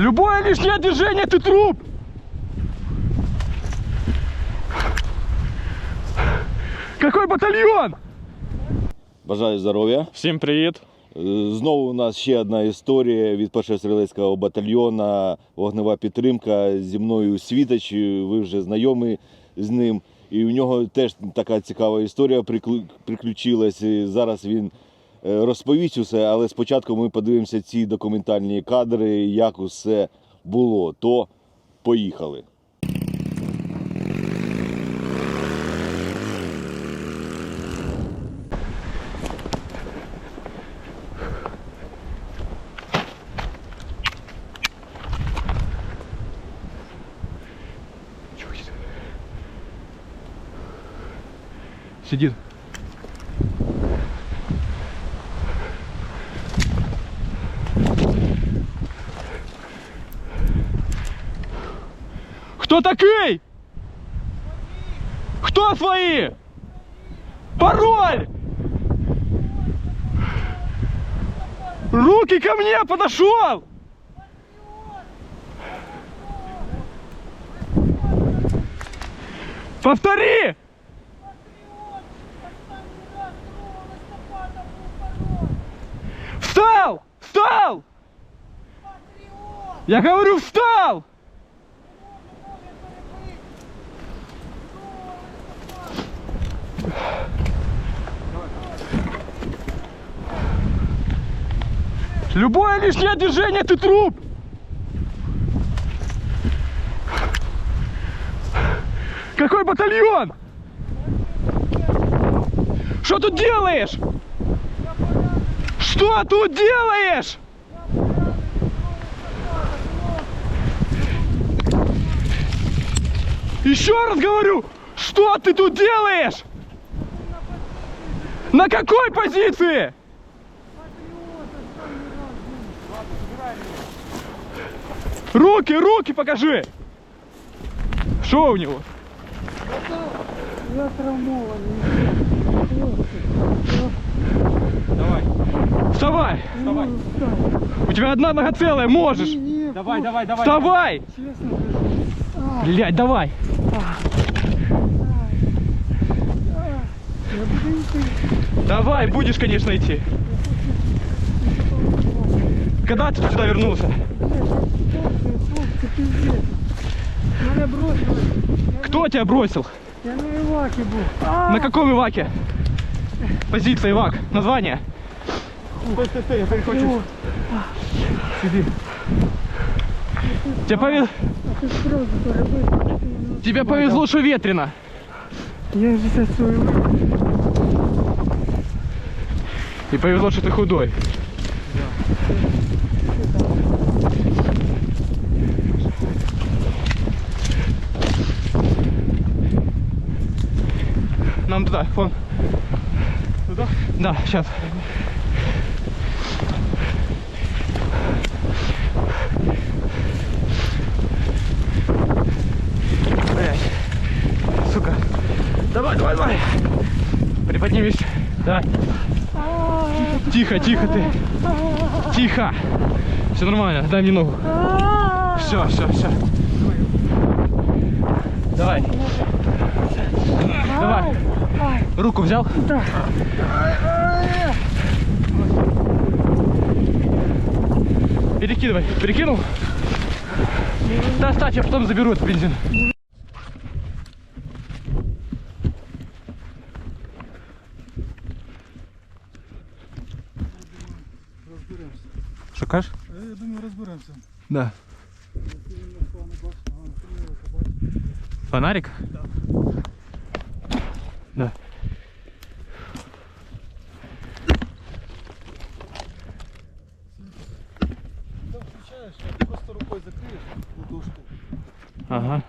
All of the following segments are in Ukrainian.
Любое лишнее движение, ты труп! Какой батальон? Бажаю здоров'я. Всім привіт. Е, Знову у нас ще одна історія від першого стрілецького батальйона. Вогнева підтримка зі мною Світоч. Ви вже знайомі з ним. І у нього теж така цікава історія приклю- приключилась. Зараз він розповість усе, але спочатку ми подивимося ці документальні кадри, як усе було. То поїхали. Сидит. Кто такой? Кто свои? Пароль! Руки ко мне, подошел! Повтори! Встал! Встал! Я говорю, встал! Любое лишнее движение, ты труп! Какой батальон? Что тут делаешь? Что тут делаешь? Еще раз говорю, что ты тут делаешь? На какой позиции? Руки, руки покажи. Что у него? Я травмований. Давай. Вставай. Давай. У тебя одна нога целая, можешь. Давай, давай, давай. Вставай. Чесно кажу. Блядь, давай. Давай, будешь, конечно, идти. Когда ты сюда вернулся? Хлопці, хлопці, пиздець. Мене бросили. Я Кто тебя бросил? на- Я на Івакі був. А, На каком Иваке? Позиция Ивак. Название? Стой, стой, стой, я перехвачу. Сиди. Тебе, повез... а ти сразу перебив. Тебе повезло, что ветрено. Я це свою вибив. И повезло, что ты худой. Нам туда, вон. Туда? Да, сейчас. Блять. Сука. Давай, давай, давай. Приподнимись. Давай. Тихо, тихо ты. Тихо. Все нормально, дай мне ногу. Все, все, все. Давай. Давай. Руку взял? Так. Перекидывай. Перекинул? Да, ставь, я потом заберу этот бензин. Розберемося. Что кажешь? Я думаю, розберемося. Да. Фонарик? Да. Да. Так включаєш, а просто рукою закриєш ладошку. Ага.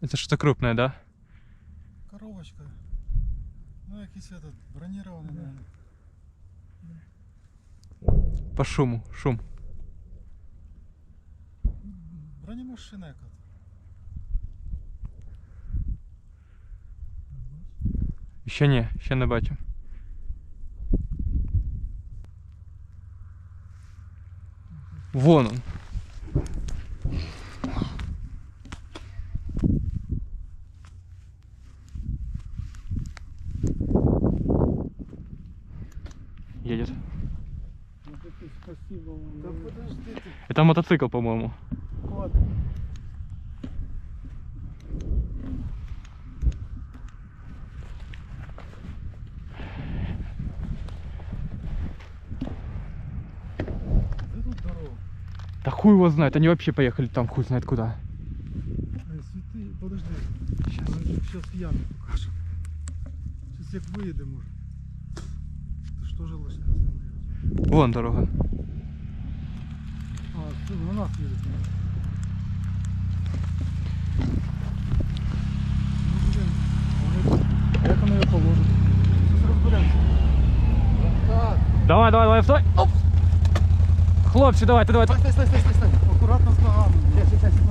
Это что-то крупное, да? Коровочка. Ну, якийсь этот, бронированный, наверное. По шуму, шум. Бронемашина яка. Ще ні, ще не бачу. Вон он. Едет. Спасибо вам. Да подожди ты, Это мотоцикл, по-моему. кот. Где тут дорога? Да хуй его знает, они вообще поехали там хуй знает куда. Эй, світи, подожди. Щас. Сейчас я тобі покажу. Сейчас як виїдемо уже. Ти ж теж лишня остановилась. Вон дорога. на нас едет. Как он Давай, давай, давай, стой. Оп. Хлопче, давай, ты давай. Стой, стой, стой, стой, стой. Аккуратно с ногами. Сейчас, сейчас, сейчас.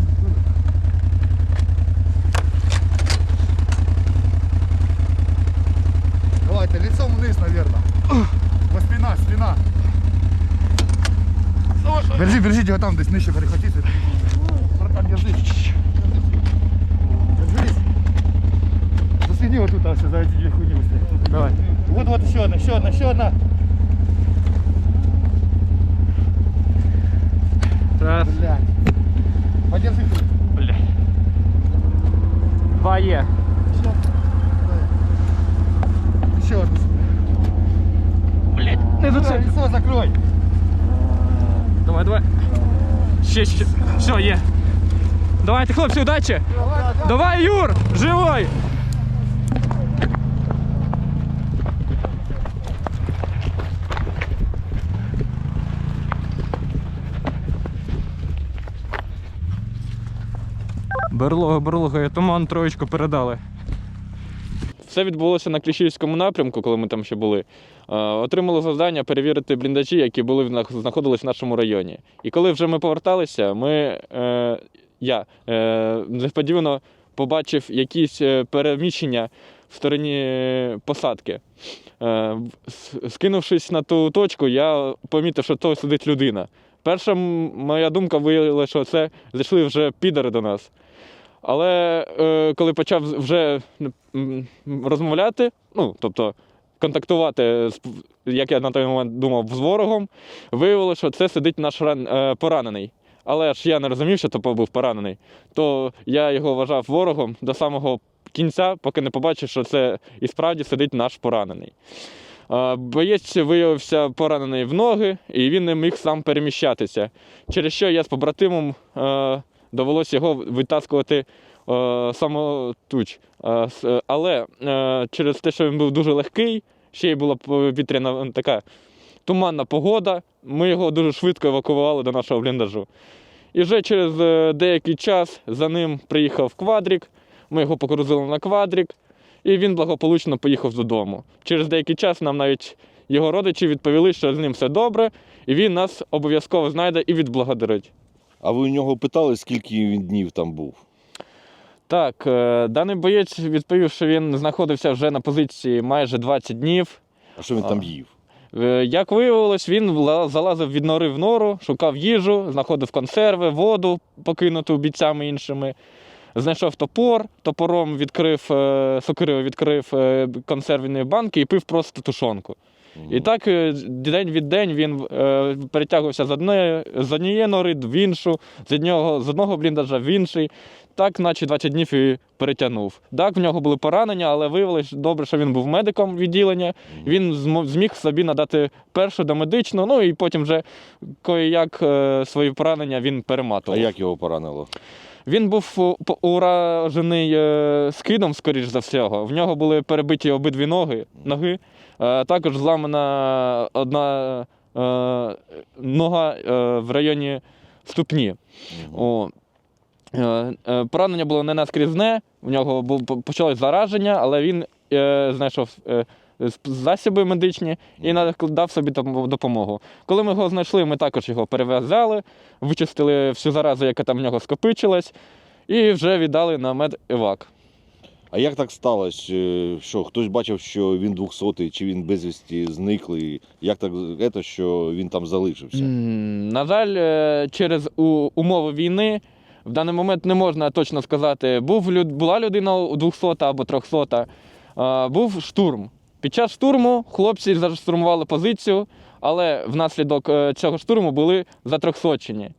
Давайте, лицом вниз, наверное. Во спина, спина. Бережіть, бережіть його там десь нижче перехватити. Братан, держи. Разберись. Засвіди отут, а все, за эти дві хуйні вистрій. Давай. Вот, вот, ще одна, ще одна, ще одна. Раз. Блядь. Подержи тут. Блядь. Два є. Ще, ще. Все, є. Давайте, хлопці, удачі! Давай, Юр! Живой! Берлога, берлога, я туман троєчку передали. Все відбулося на Кліщівському напрямку, коли ми там ще були. Е, Отримали завдання перевірити бліндажі, які були знаходились в нашому районі. І коли вже ми поверталися, ми, е, я е, несподівано побачив якісь е, переміщення в стороні е, посадки. Е, скинувшись на ту точку, я помітив, що то сидить людина. Перша моя думка виявила, що це зайшли вже підари до нас. Але е, коли почав вже розмовляти, ну тобто контактувати, як я на той момент думав, з ворогом, виявилося, що це сидить наш ран, е, поранений. Але ж я не розумів, що то був поранений, то я його вважав ворогом до самого кінця, поки не побачив, що це і справді сидить наш поранений. Боєць виявився поранений в ноги, і він не міг сам переміщатися. Через що я з побратимом е, довелося його витаскувати е, самотуч. Е, е, але через те, що він був дуже легкий, ще й була повітряна така туманна погода, ми його дуже швидко евакуювали до нашого бліндажу. І вже через деякий час за ним приїхав квадрік, ми його погрузили на квадрік, і він благополучно поїхав додому. Через деякий час нам навіть його родичі відповіли, що з ним все добре, і він нас обов'язково знайде і відблагодарить. А ви у нього питали, скільки він днів там був? Так, е, даний боєць відповів, що він знаходився вже на позиції майже 20 днів. А що він там їв? Е, Як виявилось, він залазив від нори в нору, шукав їжу, знаходив консерви, воду, покинуту бійцями іншими. Знайшов топор, топором відкрив, е, сокирою відкрив консервні банки і пив просто тушонку. І так е, день від день він е, перетягувався з однієї, з однієї нори в іншу, з одного, з одного бліндажа в інший. Так, наче 20 днів і перетягнув. Так, в нього були поранення, але виявилось добре, що він був медиком відділення. Він зміг собі надати першу домедичну, ну і потім вже як свої поранення він перематував. А як його поранило? Він був уражений е, скидом, скоріш за всього. В нього були перебиті обидві ноги, ноги. Е, також зламана одна е, нога е, в районі ступні. О. Поранення було не наскрізне, в нього почалось зараження, але він знайшов засоби медичні і надав собі допомогу. Коли ми його знайшли, ми також його перев'язали, вичистили всю заразу, яка там в нього скопичилась, і вже віддали на медевак. А як так сталося? е, Що хтось бачив, що він 200 чи він безвісті зниклий? Як так це, що він там залишився? На жаль, е, через умови війни в даний момент не можна точно сказати, був, була людина 200 або 300. Був штурм. Під час штурму хлопці заштурмували позицію, але внаслідок е, цього штурму були затрьохсочені.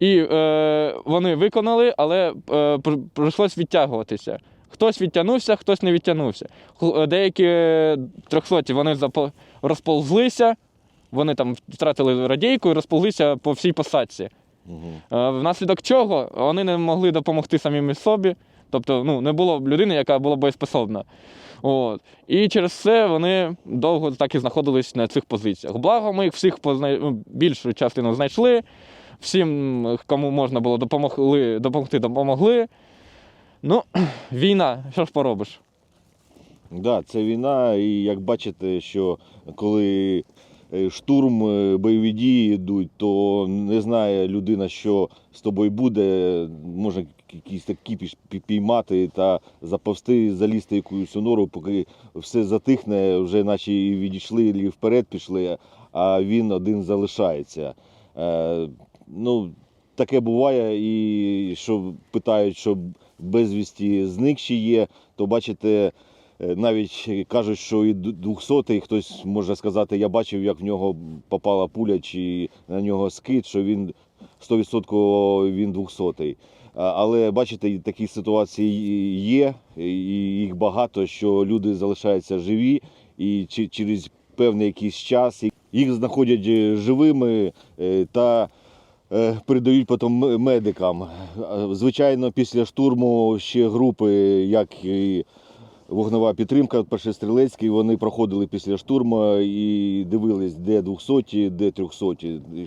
І е, вони виконали, але е, при- прийшлось відтягуватися. Хтось відтягнувся, хтось не відтягнувся. Е, Деякі е, трьохсоті вони розползлися, вони там втратили радійку і розползлися по всій посадці. Угу. Внаслідок чого вони не могли допомогти самим собі. Тобто ну, не було людини, яка була боєспособна. От. І через це вони довго так і знаходились на цих позиціях. Благо, ми їх всіх позна... ну, більшу частину знайшли. Всім, кому можна було допомогли, допомогти, допомогли. Ну, війна, що ж поробиш? Да, це війна, і як бачите, що коли е, штурм, е, бойові дії йдуть, то не знає людина, що з тобою буде. Може якийсь так кіпіш піймати та заповзти, залізти якусь нору, поки все затихне, вже наче і відійшли, і вперед пішли, а він один залишається. Е, ну, таке буває, і що питають, що безвісті зникші є, то бачите. Е, Навіть кажуть, що і 200-й, хтось може сказати, я бачив, як в нього попала пуля чи на нього скид, що він 100% він 200-й. Але бачите, такі ситуації є, і їх багато, що люди залишаються живі, і через певний якийсь час їх знаходять е, живими е, та передають потім медикам. Е, Звичайно, після штурму ще групи, як і вогнева підтримка, перший стрілецький, вони проходили після штурму і дивились, де 200, де 300.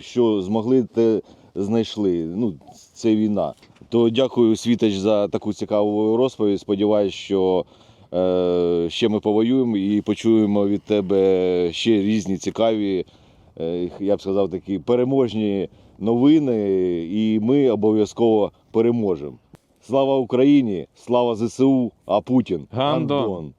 Що змогли, те знайшли. Ну, це війна. То дякую, Світоч, за таку цікаву розповідь. Сподіваюсь, що е, ще ми повоюємо і почуємо від тебе ще різні цікаві, е, я б сказав, такі переможні новини, і ми обов'язково переможемо. Слава Україні! Слава ЗСУ! А Путін Гандон!